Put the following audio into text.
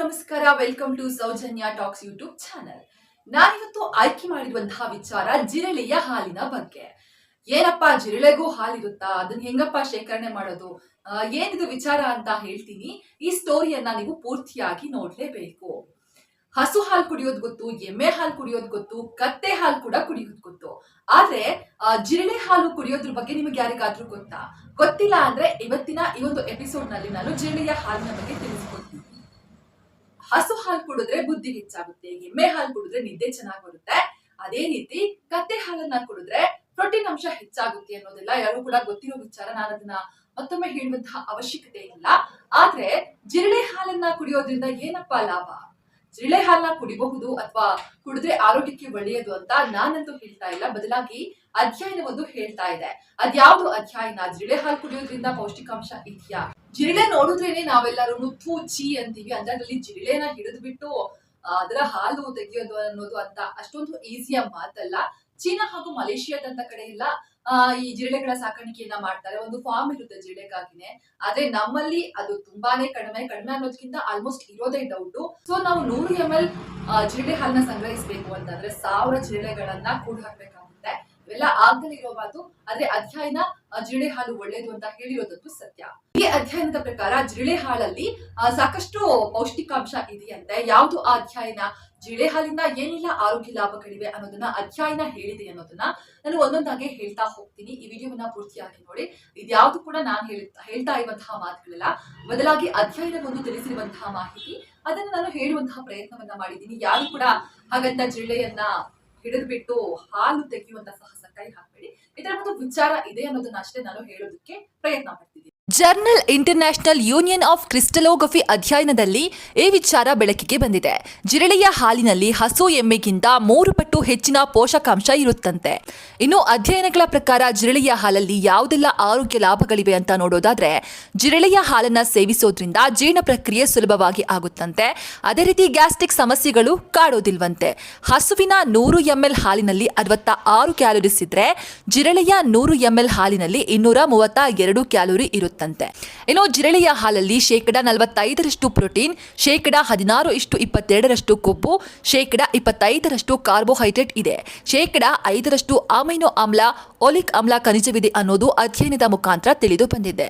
ನಮಸ್ಕಾರ welcome to Soujanya talks YouTube channel ನಾನಿವತ್ತು ಆಯ್ಕೆ ಮಾಡಿರುವಂತಹ ವಿಚಾರ ಜಿರಳೆಯ ಹಾಲಿನ ಬಗ್ಗೆ. ಏನಪ್ಪ ಜಿರಳೆಗೂ ಹಾಲಿರುತ್ತಾ? ಅದನ್ನ ಹೆಂಗಪ್ಪ ಶೇಖರಣೆ ಮಾಡೋದು? ಏನಿದು ವಿಚಾರ ಅಂತ ಹೇಳ್ತೀನಿ. ಈ ಸ್ಟೋರಿಯನ್ನ ನೀವು ಪೂರ್ತಿಯಾಗಿ ನೋಡ್ಲೇಬೇಕು. ಹಸು ಹಾಲು ಕುಡಿಯೋದು ಗೊತ್ತು, ಎಮ್ಮೆ ಹಾಲು ಕುಡಿಯೋದು ಗೊತ್ತು, ಕತ್ತೆ ಹಾಲು ಕೂಡ ಕುಡಿಯೋದ್ ಗೊತ್ತು. ಆದ್ರೆ ಜಿರಳೆ ಹಾಲು ಕುಡಿಯೋದ್ರ ಬಗ್ಗೆ ನಿಮಗೆ ಯಾರಿಗಾದ್ರೂ ಗೊತ್ತಾ? ಗೊತ್ತಿಲ್ಲ ಅಂದ್ರೆ ಇವತ್ತಿನ ಈ ಒಂದು ಎಪಿಸೋಡ್ನಲ್ಲಿ ನಾನು ಜಿರಳೆಯ ಹಾಲಿನ ಬಗ್ಗೆ ತಿಳಿಸ್ಕೊಡ್ತೀನಿ. ಹಸು ಹಾಲು ಕುಡಿದ್ರೆ ಬುದ್ಧಿ ಹೆಚ್ಚಾಗುತ್ತೆ, ಎಮ್ಮೆ ಹಾಲು ಕುಡಿದ್ರೆ ನಿದ್ದೆ ಚೆನ್ನಾಗಿ ಬರುತ್ತೆ. ಅದೇ ರೀತಿ ಕತ್ತೆ ಹಾಲನ್ನ ಕುಡಿದ್ರೆ ಪ್ರೋಟೀನ್ ಅಂಶ ಹೆಚ್ಚಾಗುತ್ತೆ ಅನ್ನೋದೆಲ್ಲ ಯಾರು ಕೂಡ ಗೊತ್ತಿರೋ ವಿಚಾರ. ನಾನು ಅದನ್ನ ಮತ್ತೊಮ್ಮೆ ಹೇಳುವಂತಹ ಅವಶ್ಯಕತೆ ಇಲ್ಲ. ಆದ್ರೆ ಜಿರಳೆ ಹಾಲನ್ನ ಕುಡಿಯೋದ್ರಿಂದ ಏನಪ್ಪಾ ಲಾಭ? ಜಿರಳೆ ಹಾಲನ್ನ ಕುಡಿಬಹುದು ಅಥವಾ ಕುಡಿದ್ರೆ ಆರೋಗ್ಯಕ್ಕೆ ಒಳ್ಳೆಯದು ಅಂತ ನಾನಂತೂ ಹೇಳ್ತಾ ಇಲ್ಲ. ಬದಲಾಗಿ ಅಧ್ಯಯನವೊಂದು ಹೇಳ್ತಾ ಇದೆ. ಅದ್ಯಾವುದು ಅಧ್ಯಯನ? ಜಿರಳೆ ಹಾಲು ಕುಡಿಯೋದ್ರಿಂದ ಪೌಷ್ಟಿಕಾಂಶ ಇದೆಯಾ? ಜಿರಳೆ ನೋಡಿದ್ರೇನೆ ನಾವೆಲ್ಲರೂ ಥೂ ಅಂತೀವಿ. ಅಂದ್ರೆ ಅದರಲ್ಲಿ ಜಿರಳೆನ ಹಿಡಿದು ಬಿಟ್ಟು ಆ, ಅದರ ಹಾಲು ತೆಗೆಯೋದು ಅನ್ನೋದು ಅಂತ ಅಷ್ಟೊಂದು ಈಸಿಯ ಮಾತಲ್ಲ. ಚೀನಾ ಹಾಗೂ ಮಲೇಷಿಯಾದಂತ ಕಡೆ ಎಲ್ಲ ಈ ಜಿರಳೆಗಳ ಸಾಕಾಣಿಕೆಯನ್ನ ಮಾಡ್ತಾರೆ. ಒಂದು ಫಾರ್ಮ್ ಇರುತ್ತೆ ಜಿರಳೆಗಾಗಿನೇ. ಆದ್ರೆ ನಮ್ಮಲ್ಲಿ ಅದು ತುಂಬಾನೇ ಕಡಿಮೆ. ಕಡಿಮೆ ಅನ್ನೋದಕ್ಕಿಂತ ಆಲ್ಮೋಸ್ಟ್ ಇರೋದೇ ಡೌಟ್ ಸೊ ನಾವು ನೂರು ಎಂ ಎಲ್ ಜಿರಳೆ ಹಾಲನ್ನ ಸಂಗ್ರಹಿಸಬೇಕು ಅಂತಂದ್ರೆ ಸಾವಿರ ಜಿರಳೆಗಳನ್ನ ಕೂಡ ಹಾಕ್ಬೇಕಾಗುತ್ತೆ ಇವೆಲ್ಲ ಆಗ್ದಲೇ ಇರೋ ಮಾತು, ಆದ್ರೆ ಅಧ್ಯಯನ ಜಿರಳೆ ಹಾಲು ಒಳ್ಳೇದು ಅಂತ ಹೇಳಿರೋದಂತೂ ಸತ್ಯ. ಈ ಅಧ್ಯಯನದ ಪ್ರಕಾರ ಜಿರಳೆ ಹಾಲಲ್ಲಿ ಸಾಕಷ್ಟು ಪೌಷ್ಟಿಕಾಂಶ ಇದೆಯಂತೆ. ಯಾವುದು ಆ ಅಧ್ಯಯನ? ಜಿರಳೆ ಹಾಲಿಂದ ಏನೆಲ್ಲ, ಆರೋಗ್ಯ ಲಾಭಗಳಿವೆ ಅನ್ನೋದನ್ನ ಅಧ್ಯಯನ ಹೇಳಿದೆ ಅನ್ನೋದನ್ನ ನಾನು ಒಂದೊಂದಾಗಿ ಹೇಳ್ತಾ ಹೋಗ್ತೀನಿ. ಈ ವಿಡಿಯೋವನ್ನ ಪೂರ್ತಿಯಾಗಿ ನೋಡಿ. ಇದ್ಯಾವುದು ಕೂಡ ನಾನು ಹೇಳ್ತಾ ಹೇಳ್ತಾ ಇರುವಂತಹ ಮಾತುಗಳಲ್ಲ, ಬದಲಾಗಿ ಅಧ್ಯಯನವನ್ನು ತಿಳಿಸಿರುವಂತಹ ಮಾಹಿತಿ, ಅದನ್ನು ನಾನು ಹೇಳುವಂತಹ ಪ್ರಯತ್ನವನ್ನ ಮಾಡಿದ್ದೀನಿ. ಯಾರು ಕೂಡ ಹಾಗಂತ ಜಿರಳೆಯನ್ನ ಹಿಡಿದ್ಬಿಟ್ಟು ಹಾಲು ತೆಗೆಯುವಂತ ಸಾಹಸ ಕೈ ಹಾಕಬೇಡಿ. ಇದರ ಒಂದು ವಿಚಾರ ಇದೆ ಅನ್ನೋದನ್ನ ಅಷ್ಟೇ ನಾನು ಹೇಳೋದಕ್ಕೆ ಪ್ರಯತ್ನ ಪಡ್ತಿದ್ದೀನಿ journal international union of crystallography ಅಧ್ಯಯನದಲ್ಲಿ ಈ ವಿಚಾರ ಬೆಳಕಿಗೆ ಬಂದಿದೆ. ಜಿರಳೆಯ ಹಾಲಿನಲ್ಲಿ ಹಸು ಎಮ್ಮೆಗಿಂತ ಮೂರು ಪಟ್ಟು ಹೆಚ್ಚಿನ ಪೋಷಕಾಂಶ ಇರುತ್ತಂತೆ. ಇನ್ನು ಅಧ್ಯಯನಗಳ ಪ್ರಕಾರ ಜಿರಳೆಯ ಹಾಲಲ್ಲಿ ಯಾವುದೆಲ್ಲ ಆರೋಗ್ಯ ಲಾಭಗಳಿವೆ ಅಂತ ನೋಡೋದಾದ್ರೆ, ಜಿರಳೆಯ ಹಾಲನ್ನು ಸೇವಿಸೋದ್ರಿಂದ ಜೀರ್ಣ ಪ್ರಕ್ರಿಯೆ ಸುಲಭವಾಗಿ ಆಗುತ್ತಂತೆ. ಅದೇ ರೀತಿ ಗ್ಯಾಸ್ಟ್ರಿಕ್ ಸಮಸ್ಯೆಗಳು ಕಾಡೋದಿಲ್ವಂತೆ. ಹಸುವಿನ ನೂರು ಎಂಎಲ್ ಹಾಲಿನಲ್ಲಿ ಅರವತ್ತ ಆರು ಕ್ಯಾಲೋರೀಸ್ ಇದ್ರೆ, ಜಿರಳೆಯ ನೂರು ಎಂಎಲ್ ಹಾಲಿನಲ್ಲಿ ಇನ್ನೂರ ಮೂವತ್ತ ಎರಡು ಕ್ಯಾಲೋರಿ ಇರುತ್ತಂತೆ ಇನ್ನು ಜಿರಳೆಯ ಹಾಲಲ್ಲಿ ಶೇಕಡ ನಲವತ್ತೈದರಷ್ಟು ಪ್ರೋಟೀನ್, ಶೇಕಡ ಹದಿನಾರು ಇಷ್ಟು ಇಪ್ಪತ್ತೆರಡರಷ್ಟು ಕೊಬ್ಬು, ಶೇಕಡ ಇಪ್ಪತ್ತೈದರಷ್ಟು ಕಾರ್ಬೋಹೈಡ್ರೇಟ್ ಇದೆ. ಶೇಕಡ ಐದರಷ್ಟು ಅಮೈನೋ ಆಮ್ಲ ಒಲಿಕ್ ಆಮ್ಲ ಖನಿಜವಿದೆ ಅನ್ನೋದು ಅಧ್ಯಯನದ ಮುಖಾಂತರ ತಿಳಿದು ಬಂದಿದೆ.